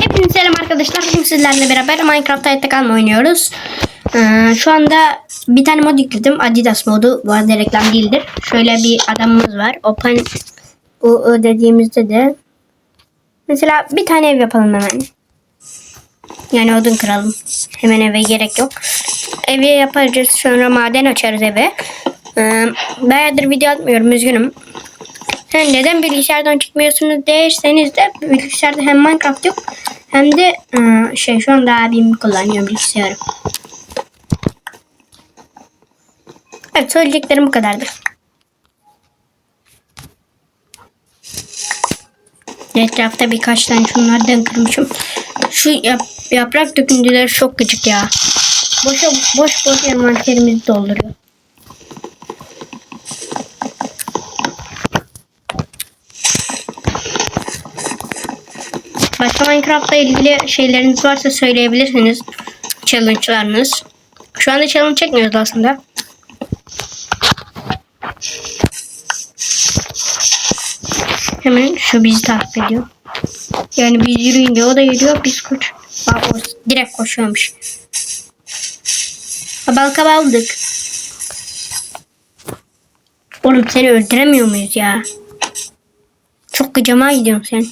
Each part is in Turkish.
Hepinize selam arkadaşlar. Bugün sizlerle beraber Minecraft hayatta kalma oynuyoruz. Ee, şu anda bir tane mod yükledim. Adidas modu. Bu arada reklam değildir. Şöyle bir adamımız var. Open o dediğimizde de mesela bir tane ev yapalım hemen. Yani odun kıralım. Hemen eve gerek yok. Evi yaparız. Sonra maden açarız eve. Ee, bayağıdır video atmıyorum. Üzgünüm. Hem neden bilgisayardan çıkmıyorsunuz derseniz de bilgisayarda hem Minecraft yok hem de ıı, şey şu anda abim kullanıyor bilgisayarı. Evet söyleyeceklerim bu kadardı. Etrafta birkaç tane şunlardan kırmışım. Şu yap, yaprak döküntüleri çok gıcık ya. Boşa boş boş envanterimizi dolduruyor. Başka Minecraft'la ilgili şeyleriniz varsa söyleyebilirsiniz. Challenge'larınız. Şu anda challenge çekmiyoruz aslında. Hemen şu bizi takip ediyor. Yani biz yürüyünce o da yürüyor biz koş. Bak o direkt koşuyormuş. Balka aldık. Oğlum seni öldüremiyor muyuz ya? Çok gıcama gidiyorsun sen.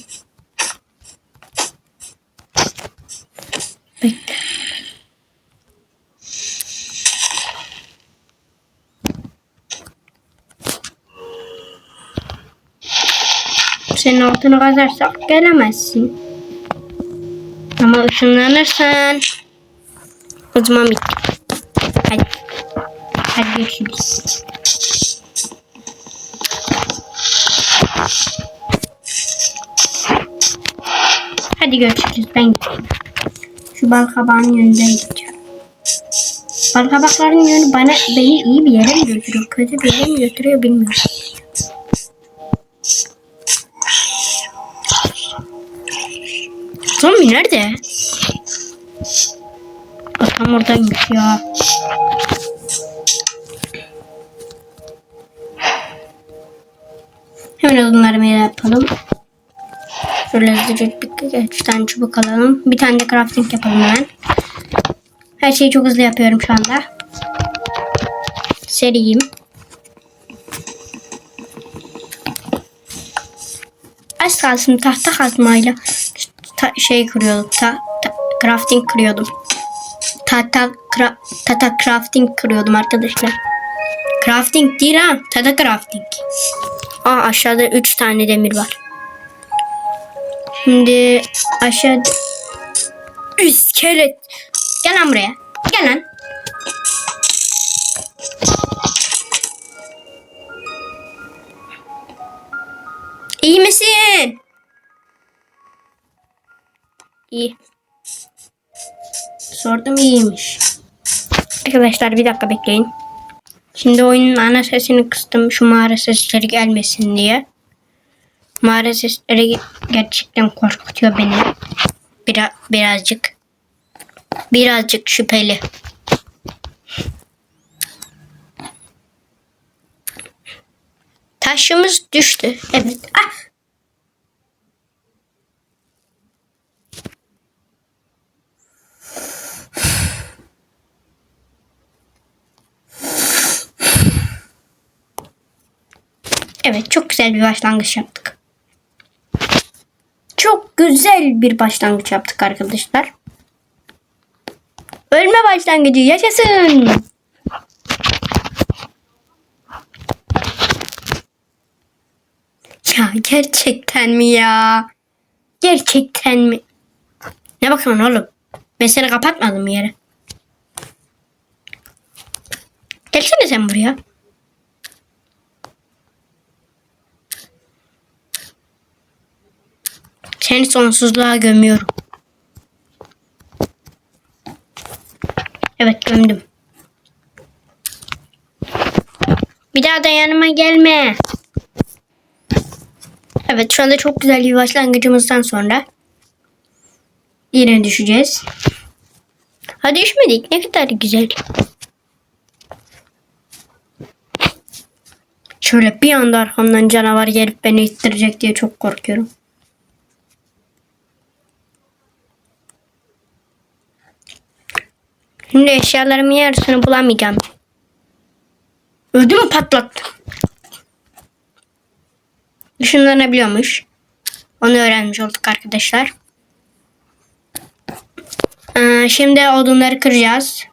Senin altını kazarsak gelemezsin. Ama ışınlanırsan o zaman bitti. Hadi. Hadi görüşürüz. Hadi görüşürüz. Ben gidiyorum. Şu bal kabağının yönünden gidiyorum. Bal kabakların yönü bana beni iyi bir yere mi götürüyor? Kötü bir yere mi götürüyor bilmiyorum. Zombi nerede? Tam oradaymış ya. Hemen odunları yapalım. Şöyle hızlıca bir, üç tane çubuk alalım. Bir tane de crafting yapalım hemen. Her şeyi çok hızlı yapıyorum şu anda. Seriyim. Az kalsın tahta kazmayla ta, şey kırıyordum. Ta, ta, crafting kırıyordum. Tahta kra, tata crafting kırıyordum arkadaşlar. Crafting değil ha. Tata crafting. Aa aşağıda 3 tane demir var. Şimdi aşağı iskelet. Gel lan buraya. Gel lan. İyi misin? İyi. Sordum iyiymiş. Arkadaşlar bir dakika bekleyin. Şimdi oyunun ana sesini kıstım şu mağara sesleri gelmesin diye. Mağara sesleri gerçekten korkutuyor beni. Biraz, birazcık. Birazcık şüpheli. Taşımız düştü. Evet. Ah! Evet çok güzel bir başlangıç yaptık. Çok güzel bir başlangıç yaptık arkadaşlar. Ölme başlangıcı yaşasın. Ya gerçekten mi ya? Gerçekten mi? Ne bakıyorsun oğlum? Ben seni kapatmadım yere? Gelsene sen buraya. Seni sonsuzluğa gömüyorum. Evet gömdüm. Bir daha da yanıma gelme. Evet şu anda çok güzel bir başlangıcımızdan sonra yine düşeceğiz. Hadi düşmedik. Ne kadar güzel. Şöyle bir anda arkamdan canavar gelip beni ittirecek diye çok korkuyorum. Şimdi eşyalarımın yarısını bulamayacağım. Öldü mü patlattım. Işınlanabiliyormuş. Onu öğrenmiş olduk arkadaşlar. Ee, şimdi odunları kıracağız.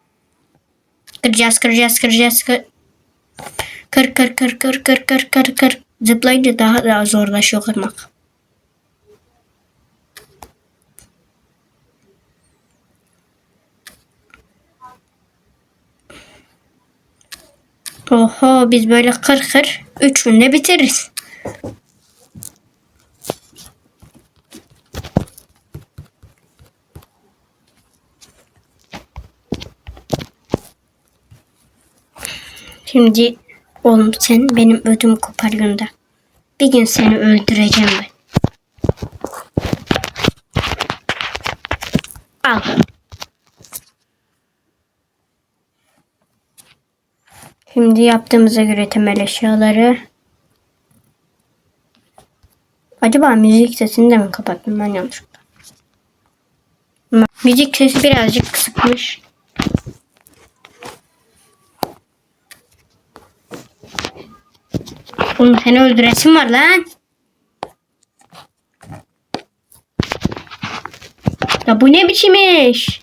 Kıracağız, kıracağız, kıracağız. Kır kır kır kır kır kır kır kır. Zıplayınca daha da zorlaşıyor kırmak. Oho biz böyle kır kır üç günde bitiririz. Şimdi oğlum sen benim ödümü koparıyorsun da. Bir gün seni öldüreceğim ben. Al. Şimdi yaptığımıza göre temel eşyaları. Acaba müzik sesini de mi kapattım ben yanlışlıkla? Müzik sesi birazcık kısıkmış. Oğlum seni öldüresim var lan. Ya bu ne biçim iş?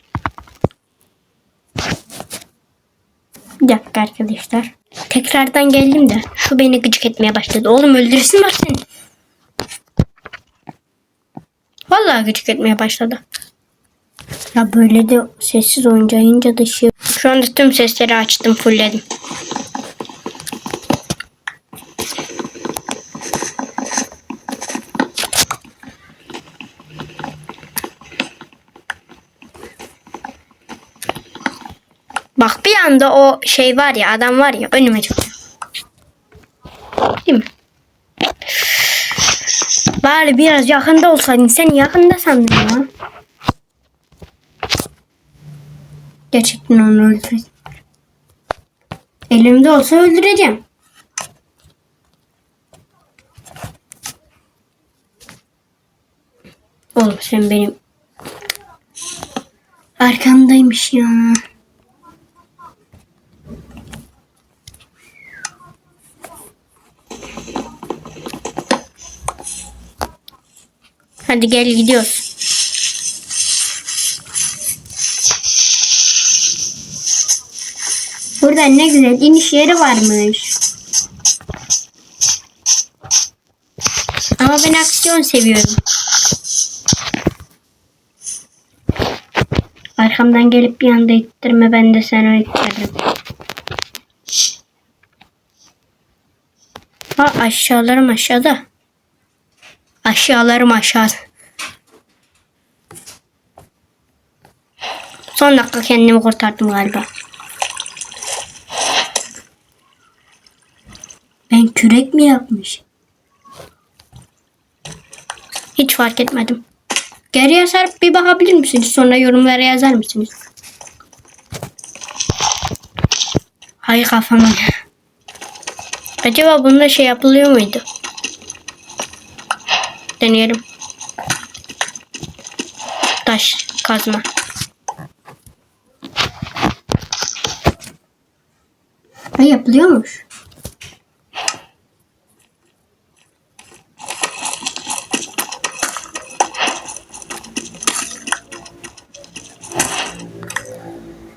Bir arkadaşlar. Tekrardan geldim de şu beni gıcık etmeye başladı. Oğlum öldürsün var seni. Vallahi gıcık etmeye başladı. Ya böyle de sessiz oynayınca da şey. Şu anda tüm sesleri açtım, fullledim. Bak bir anda o şey var ya adam var ya önüme çıktı. Değil mi? Bari biraz yakında olsaydın. Sen yakında sandın ya. Gerçekten onu öldüreceğim. Elimde olsa öldüreceğim. Oğlum sen benim arkamdaymış ya. Hadi gel gidiyoruz. Burada ne güzel iniş yeri varmış. Ama ben aksiyon seviyorum. Arkamdan gelip bir anda ittirme ben de seni ittiririm. Ha aşağılarım aşağıda. Aşağılarım aşağıda. Son dakika kendimi kurtardım galiba. Ben kürek mi yapmış? Hiç fark etmedim. Geriye sarıp bir bakabilir misiniz? Sonra yorumlara yazar mısınız? Hay kafama. Acaba bunda şey yapılıyor muydu? Deneyelim. Taş kazma. Ay yapılıyormuş.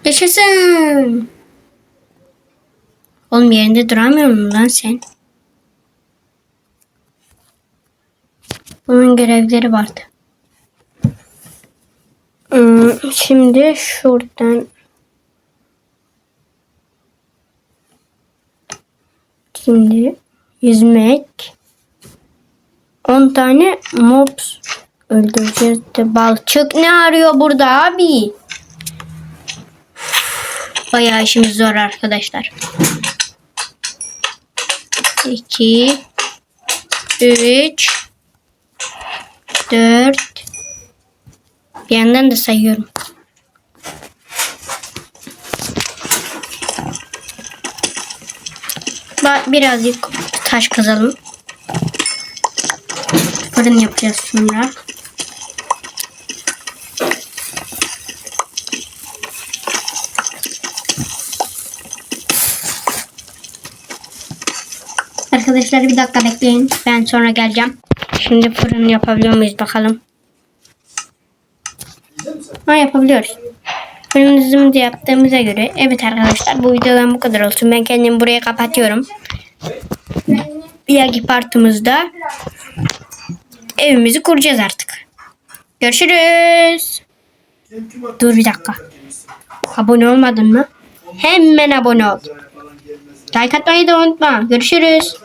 Yaşasın. Oğlum yerinde duramıyor musun lan sen? Bunun görevleri vardı. Hmm, Şimdi şuradan Şimdi yüzmek 10 tane mobs öldüreceğiz de balçık ne arıyor burada abi? Bayağı işimiz zor arkadaşlar. 2 3 dört. Bir yandan da sayıyorum. Birazcık taş kazalım. Fırın yapacağız sonra. Arkadaşlar bir dakika bekleyin. Ben sonra geleceğim. Şimdi fırın yapabiliyor muyuz bakalım. Ha yapabiliyoruz. Fırınımızı yaptığımıza göre evet arkadaşlar bu videodan bu kadar olsun. Ben kendimi buraya kapatıyorum. Dahaki partımızda evimizi kuracağız artık. Görüşürüz. Dur bir dakika. Abone olmadın mı? Hemen abone ol. Like atmayı da unutma. Görüşürüz.